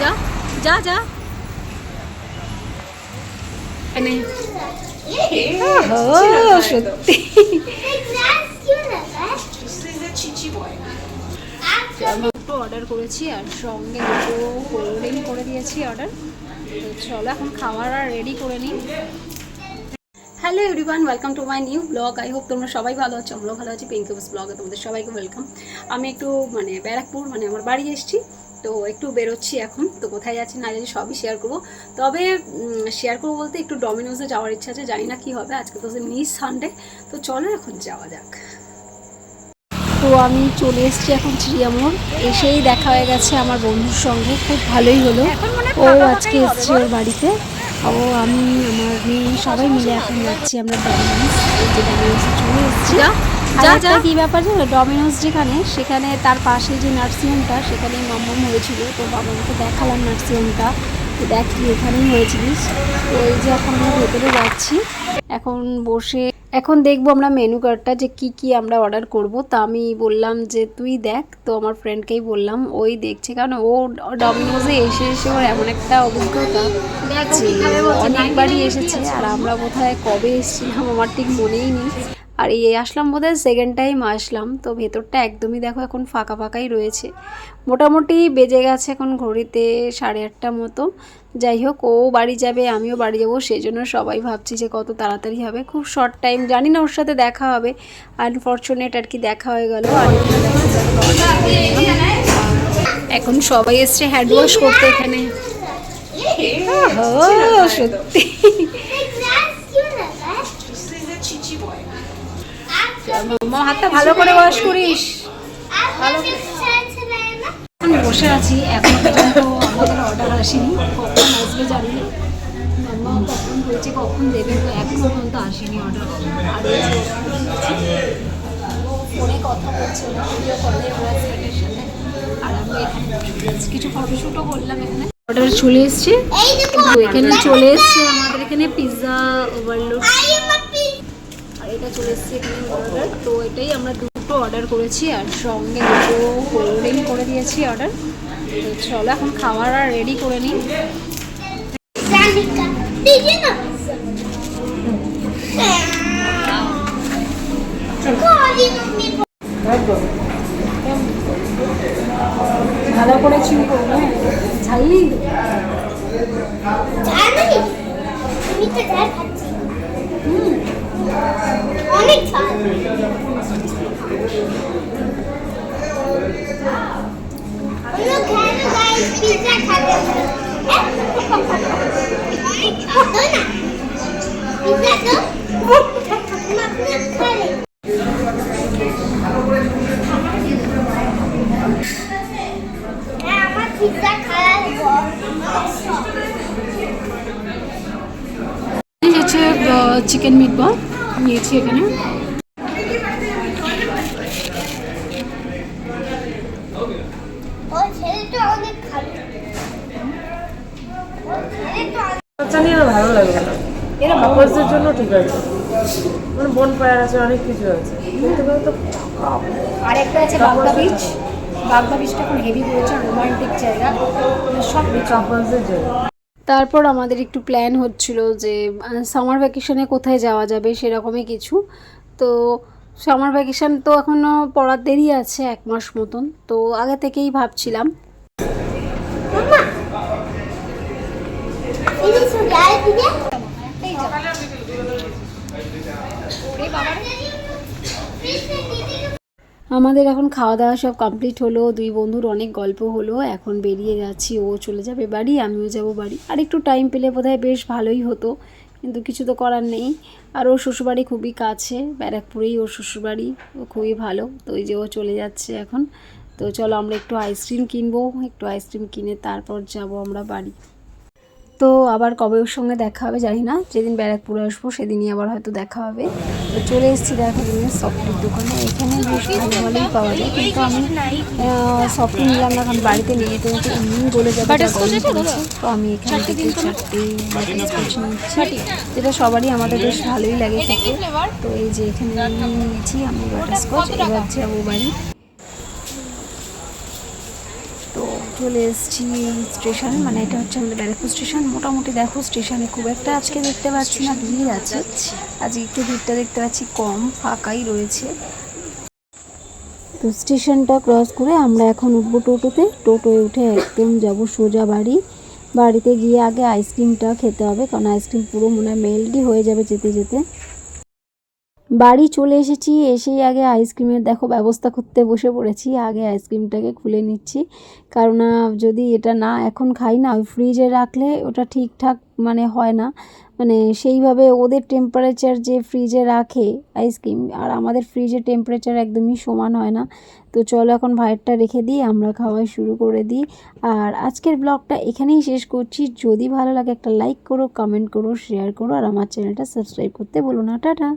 যা যা যা সত্যি অর্ডার করেছি আর সঙ্গে দুটো কোল্ড ড্রিঙ্ক করে দিয়েছি অর্ডার তো চলো এখন খাবার আর রেডি করে নিই। Hello everyone welcome to my new blog I hope তোমরা সবাই ভালো আছো আমরাও ভালো আছি। পিঙ্কবস ব্লগে তোমাদের সবাইকে ওয়েলকাম আমি একটু মানে ব্যারাকপুর মানে আমার বাড়ি এসেছি তো একটু বেরোচ্ছি এখন তো কোথায় যাচ্ছি না জানি সবই শেয়ার করব। তবে শেয়ার করব বলতে একটু ডমিনোজে যাওয়ার ইচ্ছা আছে জানি না কী হবে আজকে তো মিস সানডে তো চলো এখন যাওয়া যাক। তো আমি চলে এসেছি এখন চিড়িয়ামোড় এসেই দেখা হয়ে গেছে আমার বন্ধুর সঙ্গে খুব ভালোই হলো। ও আজকে এসছে ওর বাড়িতে। ও আমি আমার মেয়ে সবাই মিলে এখন যাচ্ছি আমরা ডমিনোস যে ডমিনোসে চলে এসেছি। আর একটা কি ব্যাপার জানো? ডমিনোস যেখানে সেখানে তার পাশে যে নার্সিংহোমটা সেখানে মাম্মাম হয়েছিল। তো বাবাকে দেখালাম নার্সিংহোমটা তো দেখ এখানেই হয়েছিলিস। তো এই যে এখন আমরা ভেতরে যাচ্ছি। এখন বসে এখন দেখব আমরা মেনু কার্ডটা যে কি কি আমরা অর্ডার করব। তা আমি বললাম যে তুই দেখ। তো আমার ফ্রেন্ডকেই বললাম ওই দেখছে। কারণ ও ডমিনোজে এসে এসে ওর এমন একটা অভিজ্ঞতা যে অনেকবারই এসেছে। আর আমরা বোধহয় কবে এসেছিলাম আমার ঠিক মনেই নেই। আর এই আসলাম বোধহয় সেকেন্ড টাইম আসলাম। তো ভেতরটা একদমই দেখো এখন ফাঁকা ফাঁকাই রয়েছে। মোটামুটি বেজে গেছে এখন ঘড়িতে সাড়ে আটটা মতো। যাই হোক ও বাড়ি যাবে আমিও বাড়ি যাব সেই জন্য সবাই ভাবছি যে কত তাড়াতাড়ি হবে। খুব শর্ট টাইম জানি না ওর সাথে দেখা হবে। আনফর্চুনেট আর কি দেখা হয়ে গেল। এখন সবাই এসছে হ্যান্ড ওয়াশ করতে এখানে। ও সত্যি। হাতটা ভালো করে ওয়াশ করিস। আমি বসে আছি, এখন পর্যন্ত আমাদের অর্ডার আসেনি। কখন আসবে জানি মাম্মা কখন বলছে কখন দেবে, তো এখনও পর্যন্ত আসেনি অর্ডার আর ফোনে কথা বলছে না ভিডিও আর আমি এখানে কিছু ফটোশ্যুটও করলাম এখানে। অর্ডার চলে এসছে। এখানে চলে এসছে আমাদের এখানে পিৎজা ওভারলোড চলে এসেছি অর্ডার তো এটাই আমরা দুটো অর্ডার করেছি আর সঙ্গে দুটো কোল্ড করে দিয়েছি অর্ডার তো চলো এখন খাবার আর রেডি করে নিই। ভালো করে চিনি হ্যাঁ। হুম। অনেক ঝাল পিজ্জা খাবে পিজ্জা তো chicken meatball নিয়েছি এখানে। ভালো। লাগে। না এরা জন্য ঠিক আছে। মানে বন আছে অনেক কিছু আছে। আর একটা আছে বাগদা বিচ বাগদা বিচটা এখন হেভি করেছে রোমান্টিক জায়গা। সব কাপড়সের জন্য। তারপর আমাদের একটু প্ল্যান হচ্ছিল যে সামার ভ্যাকেশনে কোথায় যাওয়া যাবে সেরকমই কিছু। তো সামার ভ্যাকেশন তো এখনও পড়ার দেরি আছে এক মাস মতন। তো আগে থেকেই ভাবছিলাম। এই আমাদের এখন খাওয়া দাওয়া সব কমপ্লিট হলো, দুই বন্ধুর অনেক গল্প হলো, এখন বেরিয়ে যাচ্ছি, ও চলে যাবে বাড়ি, আমিও যাব বাড়ি। আর একটু টাইম পেলে বোধহয় বেশ ভালোই হতো, কিন্তু কিছু তো করার নেই। আর ওর শ্বশুরবাড়ি খুবই কাছে, ব্যারাকপুরেই ওর শ্বশুরবাড়ি, ও খুবই ভালো। তো ওই যে ও চলে যাচ্ছে এখন। তো চলো আমরা একটু আইসক্রিম কিনবো, একটু আইসক্রিম কিনে তারপর যাব আমরা বাড়ি। তো আবার কবে ওর সঙ্গে দেখা হবে জানি না। যেদিন ব্যারাকপুরে আসব সেদিনই আবার হয়তো দেখা হবে। তো চলে এসেছি দেখো তুমি সফটের দোকানে। এখানে বেশ ভালো ভালোই পাওয়া যায়। কিন্তু আমি সফট নিলাম না কারণ বাড়িতে নিয়ে যেতে যেতে এমনি বলে যাবে। তো? আমি এখান থেকে চারটে যেটা সবারই আমাদের বেশ ভালোই লাগে খেতে। তো এই যে এখানে আমি নিয়েছি আমি বাটারস্কচ এবার যাব বাড়ি তো চলে এসেছি স্টেশন মানে এটা হচ্ছে আমাদের ব্যারাকপুর স্টেশন। মোটামুটি দেখো, স্টেশনে খুব একটা আজকে দেখতে পাচ্ছি না, ভিড় আছে। আজকে একটু ভিড়টা দেখতে পাচ্ছি কম, ফাঁকাই রয়েছে। তো স্টেশনটা ক্রস করে আমরা এখন উঠবো টোটোতে। টোটোয় উঠে একদম যাব সোজা বাড়ি। বাড়িতে গিয়ে আগে আইসক্রিমটা খেতে হবে, কারণ আইসক্রিম পুরো মনে হয় মেল্টই হয়ে যাবে যেতে যেতে। বাড়ি চলে এসেছি, এসেই আগে আইসক্রিমের দেখো ব্যবস্থা করতে বসে পড়েছি, আগে আইসক্রিমটাকে খুলে নিচ্ছি। কারণ যদি এটা না, এখন খাই না ফ্রিজে রাখলে ওটা ঠিকঠাক মানে হয় না। মানে সেইভাবে ওদের টেম্পারেচার যে ফ্রিজে রাখে আইসক্রিম আর আমাদের ফ্রিজে টেম্পারেচার একদমই সমান হয় না। তো চলো এখন ভাইয়েরটা রেখে দিই, আমরা খাওয়াই শুরু করে দিই। আর আজকের ব্লগটা এখানেই শেষ করছি। যদি ভালো লাগে একটা লাইক করো কমেন্ট করো শেয়ার করো, আর আমার চ্যানেলটা সাবস্ক্রাইব করতে বলো না। টাটা!